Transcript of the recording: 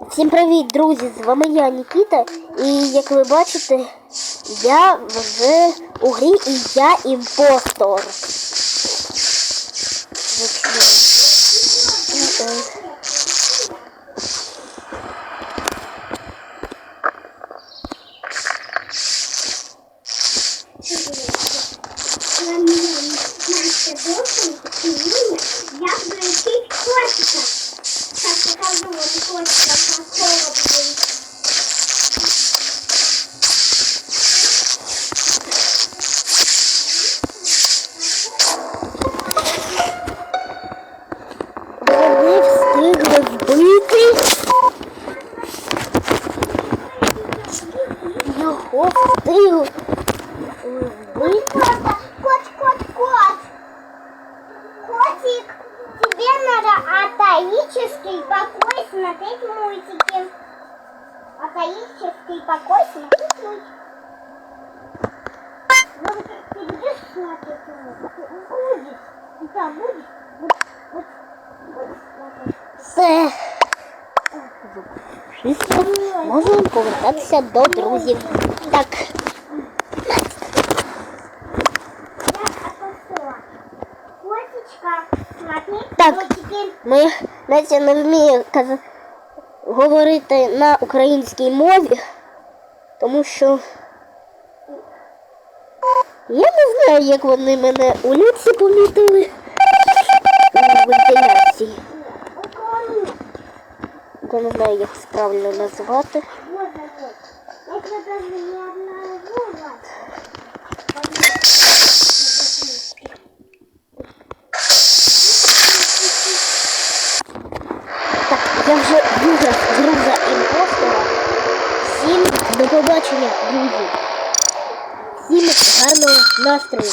Всім привіт, друзі! З вами я, Нікіта. І як ви бачите, я вже у грі і я імпостор. Я лететь котика. Сейчас покажу вот котика, Його встигли вбити. Кот, кот, кот, кот. Котик, тебе надо атаический покой смотреть мультики. Атаический покой смотреть мультики. Ну, ты будешь смотреть мультики? Будешь. Да, будешь. Вот, вот, вот, смотри. Все. Чисто. Можемо повертатися до друзів. Так. Так. Ми Настя не вміє каз- говорити на українській мові, тому що я не знаю, як вони мене у люці помітили у вентиляції. уклони. Я не знаю, як правильно. Я не обнаружила. Так, я вже виграв друга імпостера. Всім до побачення, друзі. Всім гарного настрою.